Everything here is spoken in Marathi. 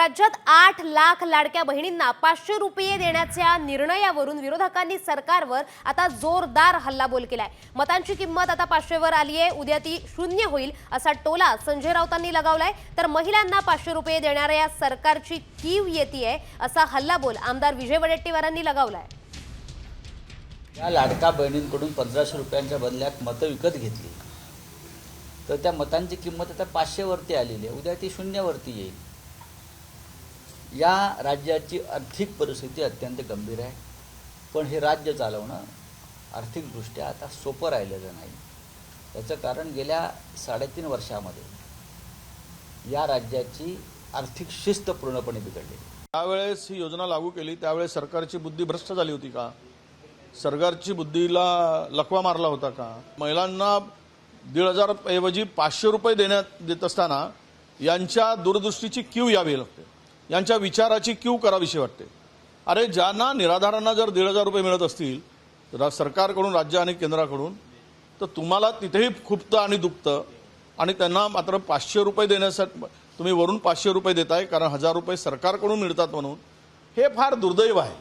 राज्यात आठ लाख लाडक्या बहिणींना पाचशे रुपये देण्याच्या निर्णयावरून विरोधकांनी सरकारवर आता जोरदार हल्लाबोल केलाय. मतांची किंमत आता पाचशेवर आली आहे. उद्या ती शून्य होईल असा टोला संजय राऊतांनी लगावलाय. तर महिलांना पाचशे रुपये देणाऱ्या सरकारची कीव येते असा हल्लाबोल आमदार विजय वडेट्टीवारांनी लगावलाय. या लाडका बहिणींकडून पंधराशे रुपयांच्या बदल्यात मतं विकत घेतली. तर त्या मतांची किंमत आता पाचशेवरती आलेली आहे. उद्या ती शून्यवरती येईल. या राज्याची आर्थिक परिस्थिती अत्यंत गंभीर आहे. पण हे राज्य चालवणं आर्थिकदृष्ट्या आता सोपं राहिलेलं नाही. याचं कारण गेल्या साडेतीन वर्षामध्ये या राज्याची आर्थिक शिस्त पूर्णपणे बिघडली. त्यावेळेस ही योजना लागू केली त्यावेळेस सरकारची बुद्धी भ्रष्ट झाली होती का? सरकारची बुद्धीला लकवा मारला होता का? महिलांना दीड हजार ऐवजी पाचशे रुपये देण्यात देत असताना यांच्या दूरदृष्टीची क्यू यावी लागते. यांच्या विचाराची क्यू करावीशी वाटते. अरे ज्यांना निराधारांना जर दीड हजार रुपये मिळत असतील रा- सरकारकडून राज्य आणि केंद्राकडून तर तुम्हाला तिथेही खुपतं आणि दुखतं. आणि त्यांना मात्र पाचशे रुपये देण्यासाठी तुम्ही वरून पाचशे रुपये देताय कारण हजार रुपये सरकारकडून मिळतात म्हणून. हे फार दुर्दैव आहे.